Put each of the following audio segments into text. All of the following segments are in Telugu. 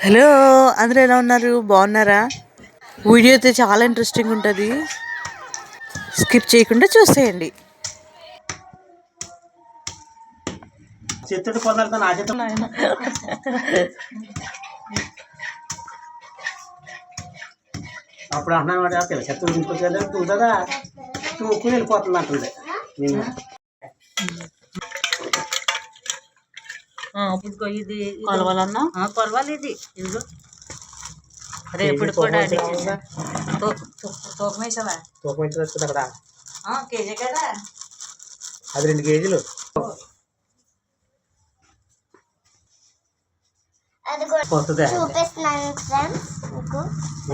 హలో అందరూ ఎలా ఉన్నారు బాగున్నారా వీడియో అయితే చాలా ఇంట్రెస్టింగ్ ఉంటుంది స్కిప్ చేయకుండా చూసేయండి చెత్తుడు కొందరితో నా అప్పుడు అంటున్నాను వాడు పిల్ల చెత్త ఇంకొక తూక్కుని వెళ్ళిపోతుంది అంటుంది ఇదిగో ఇది ఇది- కొలవాలన్నా? ఆ, కొరవాలి ఇది. ఇదిగో. రేపుడు కూడా అడిగేసా తూకం వేసావా తూకం ఇంటి వస్తుంది అక్కడ? ఆ, కేజీ కదా. అది రెండు కేజీలు.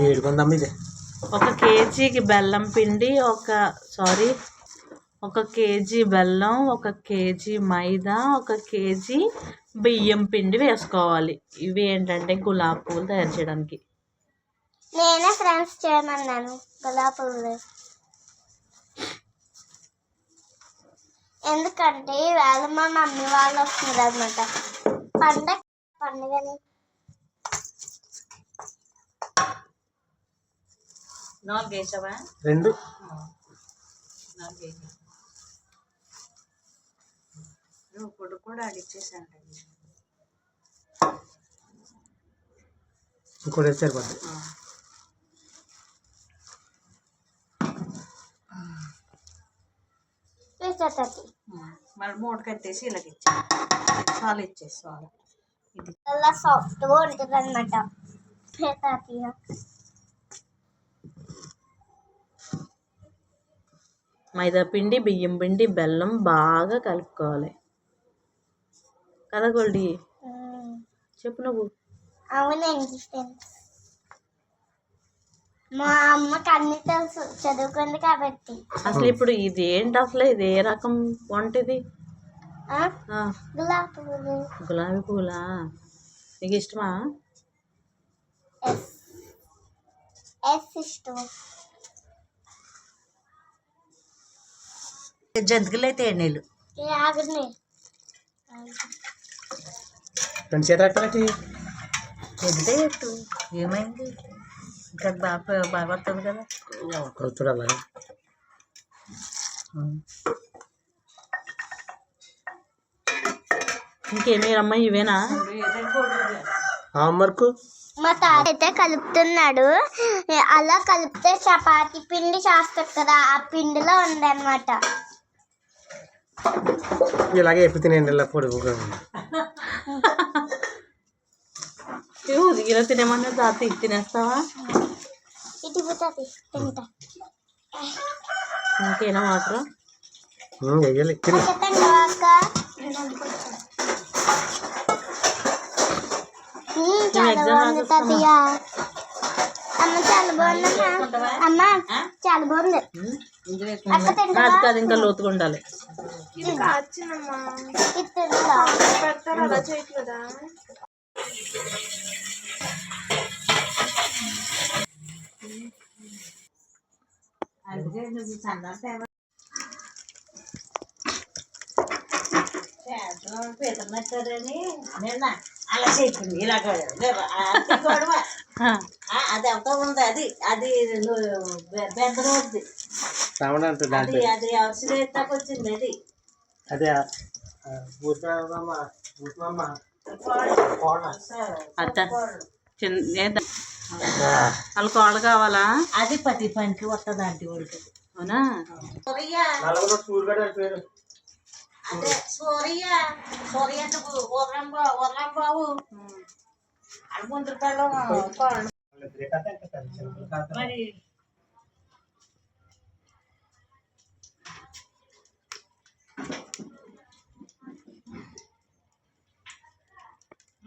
ఏడుకుందమ్మ ఇది. ఒక కేజీకి బెల్లం పిండి ఒక సారీ ఒక కేజీ బెల్లం ఒక కేజీ మైదా ఒక కేజీ బియ్యం పిండి వేసుకోవాలి. ఇవి ఏంటంటే గులాబ్ పూలు తయారు చేయడానికి. నేనే ఫ్రెండ్స్ చేయమన్నాను. గులాబీ పువ్వులు. ఎందుకంటే ఇవాళ మా మమ్మీ వాళ్ళు వస్తున్నారు అనమాట పండగ పండుగని. నాలుగు వేసావా రెండు నాలుగు ఇప్పుడు కూడా అడిగేసాను ఇంకోటి వేస్తే సరిపోద్ది వేసేటది మళ్ళీ మూడు కట్టేసి ఇలాగ ఇచ్చే చాలు ఇచ్చేసి చాలు. ఇది. చాలా సాఫ్ట్గా ఉంటుంది అనమాట మైదా పిండి బియ్యం పిండి బెల్లం బాగా కలుపుకోవాలి. కదా గోల్డీ చెప్పు నువ్వు. అవునండి ఫ్రెండ్స్ మా అమ్మకి అన్ని తెలుసు చదువుకుంది కాబట్టి. అసలు ఇప్పుడు ఇది ఏంటి అసలు? ఇది ఏ రకం వంట ఇది ఆ? ఆ, గులాబీ పువ్వులు గులాబీ పూలా? నీకు ఇష్టమా? ఎస్. ఇష్టం. జంతికలు అయితే ఎన్నీళ్ళు ఏ ఆగండి రెండు చేత అట్టలకి ఎదితే ఎట్టు ఏమైంది? ఇంకా బాగా బాగా వస్తుంది కదా కొడుతుడు అలాగే ఇంకేమీ రమ్మ ఇవేనా? ఆమర్కు మా తాత అయితే కలుపుతున్నాడు. అలా కలిపితే చపాతీ పిండి చేస్తారు కదా ఆ పిండిలో ఉందన్నమాట. ఇలాగే ఎప్పుడు తినేయండి ఇలా పొడుగుగా తినేమన్నా తాత ఇది తినేస్తావా? ఇటు పోతుంది తింటా. ఇంకేనా మాత్రం? వెయ్యాలి తిని. చెప్పండి అక్క? మ్మ్, చాలా బాగుంది తాతయ్య. అమ్మ చాలా బాగుందమ్మా అమ్మ. చాలా బాగుంది. అక్క తింటా కాదు కాదు ఇంకా లోతుగా ఉండాలి. ఇది పెద్దమని నిన్న అలా చెప్పింది ఇలా గొడవ అది ఎంత ఉంది అది. అది పెద్ద రోజుది అది అది అవసరం అది అదే చిన్న వాళ్ళ కోళ్ళ కావాలా? అది పది పనికి వస్తుంది ఆంటీ వాడికి అవునా? అదే సూర్య. సూర్య అంటే ఊర్రం బావు ఊర్రం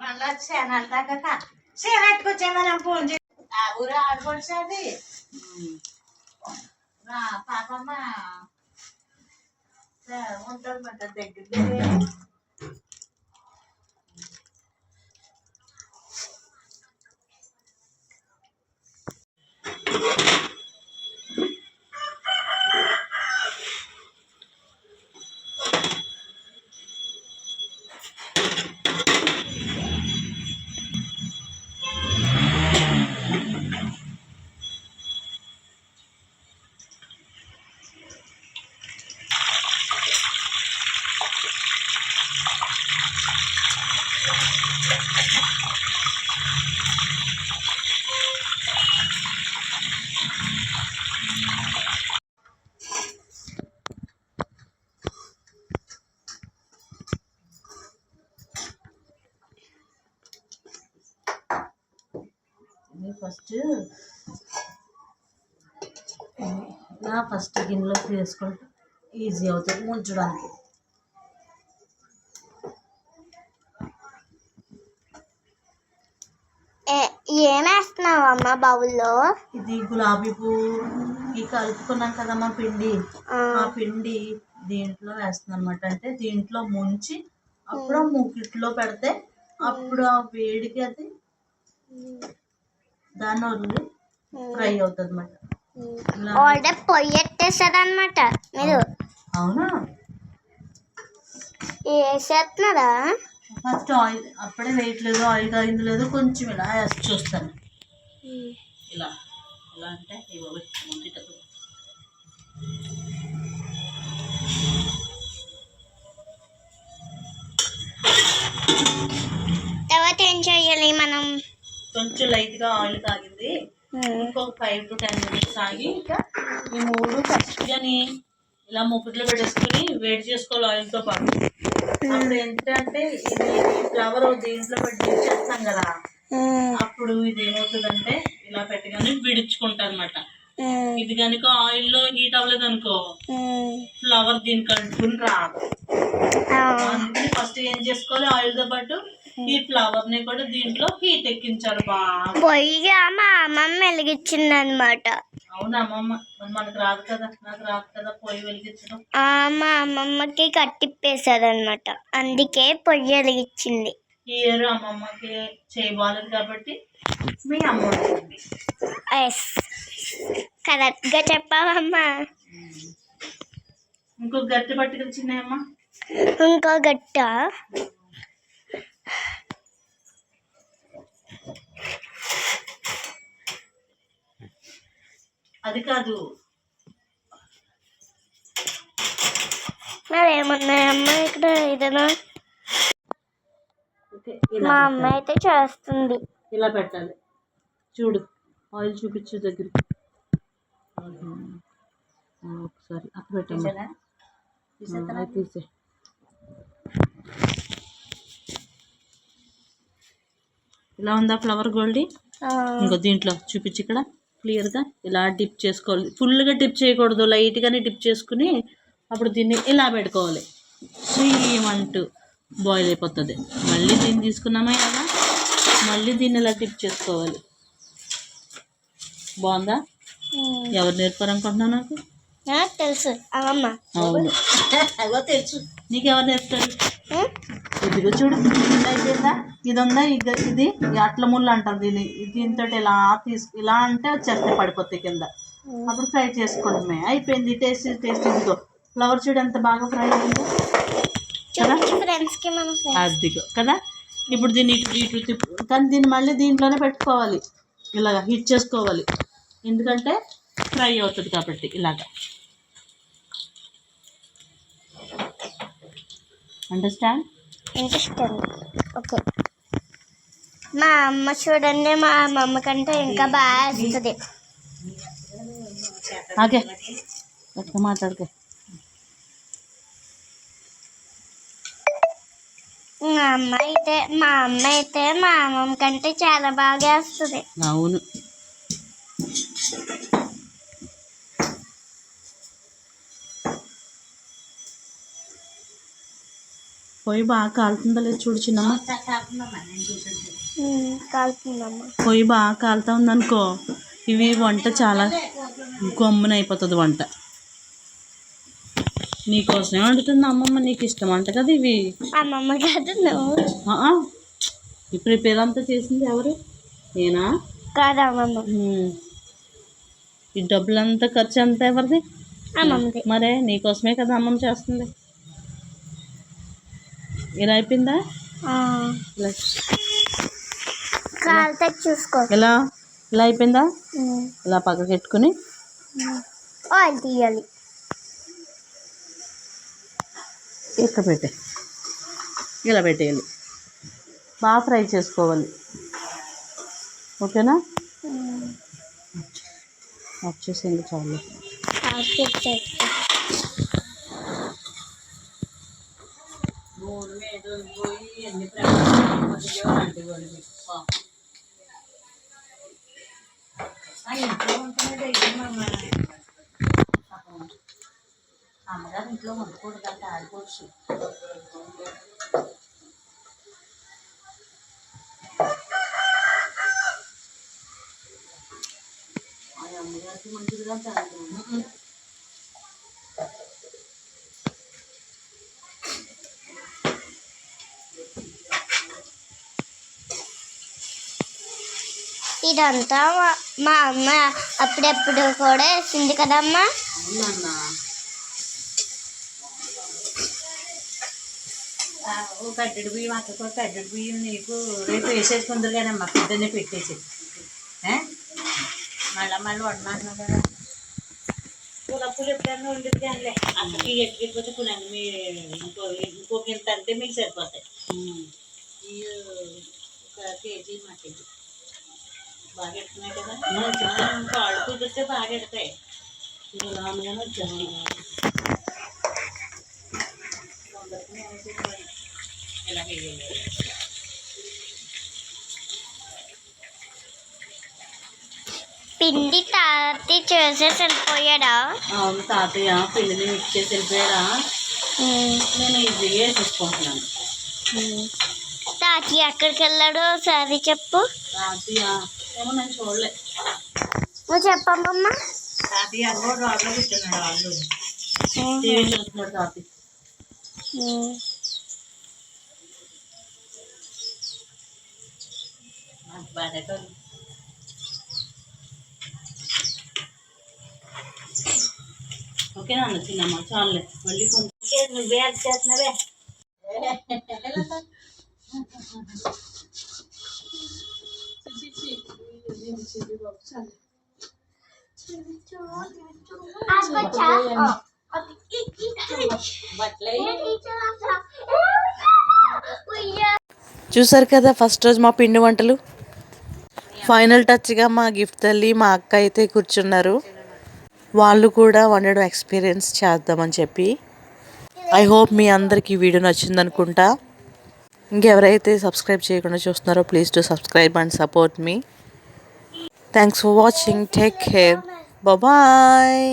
మళ్ళా క్షణాల దాకా చీరట్టుకొచ్చే మనం ఫోన్ చేసి ఆ ఊరు ఆడుకొచ్చేది నా పాపమ్మ ఉంటుంది మన దగ్గర ఫస్ట్. ఇలా ఫస్ట్ గిన్నెలోకి వేసుకుంటే ఈజీ అవుతుంది ముంచడానికి. ఏ- ఏం వేస్తున్నావు అమ్మ బౌల్లో? ఇది గులాబీ పువ్వు ఈ కలుపుకున్నాం కదమ్మా పిండి. ఆ, పిండి దీంట్లో వేస్తుంది అనమాట అంటే దీంట్లో ముంచి అప్పుడు మూకిట్లో పెడితే అప్పుడు ఆ వేడికి అది దాన్ని వదిలి ఫ్రై అవుతుంది అనమాట ఇలా ఆల్రెడీ పొయ్యి ఎట్టేసారనమాట మీరు. అవునా? వేసేస్తున్నారా ఫస్ట్ ఆయిల్ అప్పుడే వేయట్లేదు ఆయిల్ కాగింది లేదు కొంచెం ఇలా వేసి చూస్తాను. ఇలా ఇలా అంటే తర్వాత ఏం చేయాలి మనం? కొంచెం లైట్గా ఆయిల్ కాగింది ఇంకొక ఫైవ్ టు టెన్ మినిట్స్ ఆగి ఇంకా ఈ మూడు పచ్చిగాని ఇలా ముక్కుట్లో పెట్టేసుకుని వేడి చేసుకోవాలి ఆయిల్తో పాటు. అప్పుడు ఏంటంటే ఇది ఫ్లవర్ దీంట్లో పెట్టి చేస్తాం కదా అప్పుడు ఇది ఏమవుతుందంటే ఇలా పెట్టగానే విడుచుకుంటా అనమాట ఇది కనుక ఆయిల్లో హీట్ అవ్వలేదు అనుకో ఫ్లవర్ దీనికి అంటుకుని రాదు అందుకని ఫస్ట్ ఏం చేసుకోవాలి? ఆయిల్తో పాటు ఈ ఫ్లవర్ని కూడా దీంట్లో హీట్ ఎక్కించాలి బాగా పొయ్యి మా అమ్మమ్మ వెలిగించింది అనమాట అవునా అమ్మమ్మ? మరి మనకు రాదు కదా నాకు రాదు కదా పొయ్యి వెలిగించడం? మా అమ్మమ్మకి కట్టిప్పేశారు అనమాట అందుకే పొయ్యి వెలిగించింది. ఈ ఇయర్ అమ్మమ్మకి చేయబాలేదు కాబట్టి మీ అమ్మ వండింది. ఎస్. కరెక్ట్గా చెప్పావమ్మా. ఇంకో గట్టి ఇంకో గట్ట? అది కాదు. మరి ఏమున్నాయమ్మా ఇక్కడ ఏదైనా? ఓకే మా అమ్మ అయితే చేస్తుంది. ఇలా పెట్టాలి. చూడు ఆయిల్ చూపించు దగ్గరికి ఆ, ఒకసారి అక్కడ ఆ, అది తీసే ఇలా ఉందా ఫ్లవర్ గోల్డీ? ఇంకో దీంట్లో చూపించి ఇక్కడ. క్లియర్గా ఇలా డిప్ చేసుకోవాలి. ఫుల్గా డిప్ చేయకూడదు. లైట్గానే డిప్ చేసుకుని అప్పుడు దీన్ని ఇలా పెట్టుకోవాలి. అంటూ బాయిల్ అయిపోతుంది. మళ్ళీ దీన్ని తీసుకున్నామా ఇలా మళ్ళీ దీన్ని ఇలా డిప్ చేసుకోవాలి. బాగుందా. ఎవరు నేర్పారనుకుంటున్నావు నాకు? తెలుసు. అవును. తెలుసు. నీకు ఎవరు నేర్పుతారు ఇదిగో చూడు ఇది అయిపోయిందా ఇది ఉందా ఇది ఈ అట్ల ముళ్ళు అంటారు దీన్ని. దీంతో ఇలా తీసుకు ఇలా అంటే వచ్చేస్తాయి పడిపోతాయి కింద. అప్పుడు ఫ్రై చేసుకోవడమే అయిపోయింది టేస్ట్ టేస్ట్ ఇదిగో. ఫ్లవర్ చూడు ఎంత బాగా ఫ్రై అయిందో. ఫ్రెండ్స్ అదిగో కదా? ఇప్పుడు దీన్ని ఇటు కానీ దీన్ని మళ్ళీ దీంట్లోనే పెట్టుకోవాలి. ఇలాగా హీట్ చేసుకోవాలి. ఎందుకంటే ఫ్రై అవుతుంది కాబట్టి ఇలాగా. Understand interest okay. మా అమ్మ చూడండి మా అమ్మమ్మ కంటే ఇంకా బాగా వేస్తుంది మాట్లాడుకో. మా అమ్మ అయితే మా అమ్మ అయితే మా అమ్మమ్మ కంటే చాలా బాగా వేస్తుంది అవును. పొయ్యి బాగా కాలుతుందా లేదు చూడు చిన్నమ్మ. కాలుతుందమ్మ. పొయ్యి బాగా కాలుతా ఉందనుకో ఇవి వంట చాలా గమ్మున అయిపోతుంది వంట. నీకోసమే వండుతుంది అమ్మమ్మ నీకు ఇష్టం అంట కదా ఇవి. అమ్మమ్మ కాదు. ఈ ప్రిపేర్ అంతా చేసింది ఎవరు? నేనా? కాదు అమ్మమ్మ. ఈ డబ్బులంతా ఖర్చు అంతా ఎవరిది? మరే నీకోసమే కదా అమ్మమ్మ చేస్తుంది. ఇలా అయిపోయిందా చూసుకో. ఇలా ఇలా అయిపోయిందా? ఇలా పక్కకి పెట్టుకుని ఆయిల్ తీయాలి. ఇక్కడ పెట్టే. ఇలా పెట్టేయాలి. బాగా ఫ్రై చేసుకోవాలి. ఓకేనా? వచ్చేసింది చాలు. అమ్మగారు ఇంట్లో వండుకోడు కదా ఆడుకోవచ్చు ఆ అమ్మగారికి మంచిదిగా తాగు ఇదంతా మా- మా అమ్మ అప్పుడప్పుడు కూడా వేసింది కదమ్మా? కడ్డడి బియ్యం అక్కకు కడ్డడి బియ్యం నీకు రేపు వేసేసుకుందరు కానీ అమ్మ పొద్దున్నే పెట్టేసి? మళ్ళా మళ్ళీ వండమంటున్నావు కదా. పూలప్పులు ఎప్పుడన్నా ఉండదు కానీ అక్కడికి ఎట్టుకెళ్ళిపోతే కొన్ని మీ ఇంకో ఇంకొక ఇంత అంటే మీకు సరిపోతాయి. ఒక కేజీ మట్టి బాగా ఎడుతున్నాయి. కదా కాళ్ళు కుదిరితే బాగా ఎడతాయి ఇలా అనగానే వచ్చాను ఇలా వేయాలి పిండి తాతి చేసేసి వెళ్ళిపోయాడా అవును తాతయ్య పెళ్ళిని మిక్స్ చేసి వెళ్ళిపోయారా నేను ఈజీగా వేసేసుకుంటున్నాను తాతి ఎక్కడికి వెళ్ళాడో ఒకసారి చెప్పు. తాతయ్య ఏమో నేను చూడలే. నువ్వు చెప్పమ్మా తాతయ్య అన్నో రాడ్లో కూర్చున్నాడు వాళ్ళు టీవీ చూస్తున్నాడు తాతయ్య ఓకేనా అన్న చిన్నమ్మ చాలులే. మళ్ళీ కొంచెం నువ్వే చేస్తున్నావే. చూసారు కదా ఫస్ట్ రోజు మా పిండి వంటలు. ఫైనల్ టచ్గా మా గిఫ్ట్ తల్లి మా అక్క అయితే కూర్చున్నారు. వాళ్ళు కూడా వండడం ఎక్స్పీరియన్స్ చేద్దామని చెప్పి. ఐ హోప్ మీ అందరికీ వీడియో నచ్చింది అనుకుంటా. ఇంకెవరైతే సబ్స్క్రైబ్ చేయకుండా చూస్తున్నారో please to subscribe and support me thanks for watching take care bye